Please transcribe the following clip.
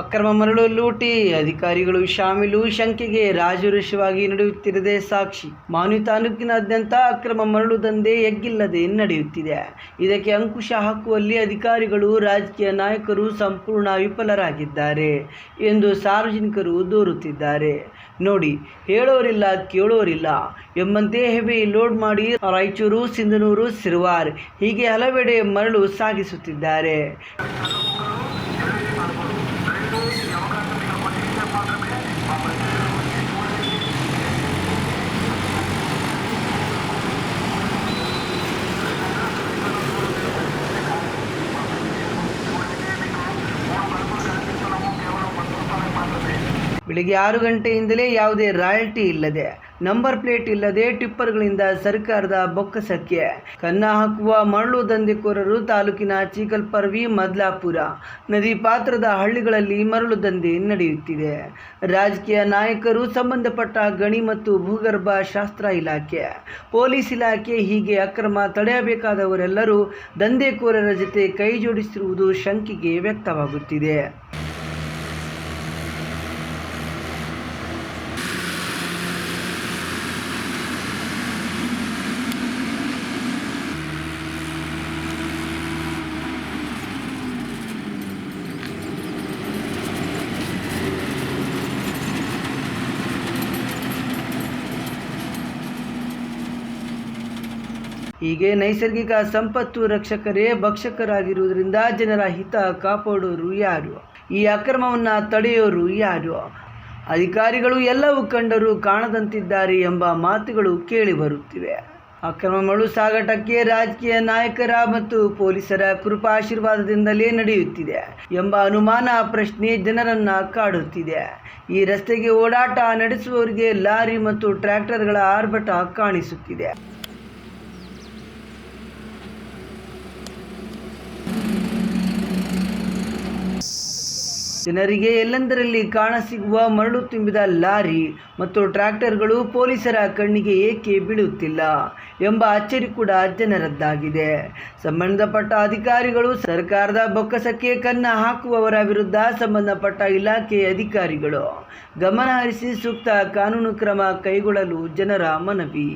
ಅಕ್ರಮ ಮರಳು ಲೂಟಿ, ಅಧಿಕಾರಿಗಳು ಶಾಮೀಲು, ಶಂಕೆಗೆ ರಾಜರುಷವಾಗಿ ನಡೆಯುತ್ತಿರದೆ ಸಾಕ್ಷಿ. ಮಾನ್ವಿ ತಾಲೂಕಿನಾದ್ಯಂತ ಅಕ್ರಮ ಮರಳು ದಂಧೆ ಎಗ್ಗಿಲ್ಲದೆ ನಡೆಯುತ್ತಿದೆ. ಇದಕ್ಕೆ ಅಂಕುಶ ಹಾಕುವಲ್ಲಿ ಅಧಿಕಾರಿಗಳು, ರಾಜಕೀಯ ನಾಯಕರು ಸಂಪೂರ್ಣ ವಿಫಲರಾಗಿದ್ದಾರೆ ಎಂದು ಸಾರ್ವಜನಿಕರು ದೂರುತ್ತಿದ್ದಾರೆ. ನೋಡಿ, ಹೇಳೋರಿಲ್ಲ, ಕೇಳೋರಿಲ್ಲ ಎಂಬಂತೆ ಹೆವಿ ಲೋಡ್ ಮಾಡಿ ರಾಯಚೂರು, ಸಿಂಧನೂರು, ಸಿರುವಾರ್ ಹೀಗೆ ಹಲವೆಡೆ ಮರಳು ಸಾಗಿಸುತ್ತಿದ್ದಾರೆ. Thank you. ಬೆಳಿಗ್ಗೆ ಆರು ಗಂಟೆಯಿಂದಲೇ ಯಾವುದೇ ರಾಯಲ್ಟಿ ಇಲ್ಲದೆ, ನಂಬರ್ ಪ್ಲೇಟ್ ಇಲ್ಲದೆ ಟಿಪ್ಪರ್ಗಳಿಂದ ಸರ್ಕಾರದ ಬೊಕ್ಕಸಕ್ಕೆ. ಕನ್ನ ಹಾಕುವ ಮರಳು ದಂಧೆಕೋರರು ತಾಲೂಕಿನ ಚೀಕಲ್ಪರ್ವಿ, ಮದ್ಲಾಪುರ ನದಿ ಪಾತ್ರದ ಹಳ್ಳಿಗಳಲ್ಲಿ ಮರಳು ದಂಧೆ ನಡೆಯುತ್ತಿದೆ. ರಾಜಕೀಯ ನಾಯಕರು ಸಂಬಂಧಪಟ್ಟ ಗಣಿ ಮತ್ತು ಭೂಗರ್ಭ ಶಾಸ್ತ್ರ ಇಲಾಖೆ, ಪೊಲೀಸ್ ಇಲಾಖೆ ಹೀಗೆ ಅಕ್ರಮ ತಡೆಯಬೇಕಾದವರೆಲ್ಲರೂ ದಂಧೆಕೋರರ ಜೊತೆ ಕೈ ಜೋಡಿಸಿರುವುದು ಶಂಕೆಗೆ ವ್ಯಕ್ತವಾಗುತ್ತಿದೆ. ಹೀಗೆ ನೈಸರ್ಗಿಕ ಸಂಪತ್ತು ರಕ್ಷಕರೇ ಭಕ್ಷಕರಾಗಿರುವುದರಿಂದ ಜನರ ಹಿತ ಕಾಪಾಡೋರು ಯಾರು? ಈ ಅಕ್ರಮವನ್ನು ತಡೆಯೋರು ಯಾರು? ಅಧಿಕಾರಿಗಳು ಎಲ್ಲವೂ ಕಂಡರು ಕಾಣದಂತಿದ್ದಾರೆ ಎಂಬ ಮಾತುಗಳು ಕೇಳಿ ಬರುತ್ತಿವೆ. ಅಕ್ರಮ ಮರಳು ಸಾಗಾಟಕ್ಕೆ ರಾಜಕೀಯ ನಾಯಕರ ಮತ್ತು ಪೊಲೀಸರ ಕೃಪಾಶೀರ್ವಾದದಿಂದಲೇ ನಡೆಯುತ್ತಿದೆ ಎಂಬ ಅನುಮಾನ ಪ್ರಶ್ನೆ ಜನರನ್ನ ಕಾಡುತ್ತಿದೆ. ಈ ರಸ್ತೆಗೆ ಓಡಾಟ ನಡೆಸುವವರಿಗೆ ಲಾರಿ ಮತ್ತು ಟ್ರ್ಯಾಕ್ಟರ್ಗಳ ಆರ್ಭಟ ಕಾಣಿಸುತ್ತಿದೆ. ಜನರಿಗೆ ಎಲ್ಲೆಂದರಲ್ಲಿ ಕಾಣಸಿಗುವ ಮರಳು ತುಂಬಿದ ಲಾರಿ ಮತ್ತು ಟ್ರ್ಯಾಕ್ಟರ್ಗಳು ಪೊಲೀಸರ ಕಣ್ಣಿಗೆ ಏಕೆ ಬೀಳುತ್ತಿಲ್ಲ ಎಂಬ ಅಚ್ಚರಿ ಕೂಡ ಜನರದ್ದಾಗಿದೆ. ಸಂಬಂಧಪಟ್ಟ ಅಧಿಕಾರಿಗಳು ಸರ್ಕಾರದ ಬೊಕ್ಕಸಕ್ಕೆ ಕನ್ನ ಹಾಕುವವರ ವಿರುದ್ಧ ಸಂಬಂಧಪಟ್ಟ ಇಲಾಖೆ ಅಧಿಕಾರಿಗಳು ಗಮನಹರಿಸಿ ಸೂಕ್ತ ಕಾನೂನು ಕ್ರಮ ಕೈಗೊಳ್ಳಲು ಜನರ ಮನವಿ.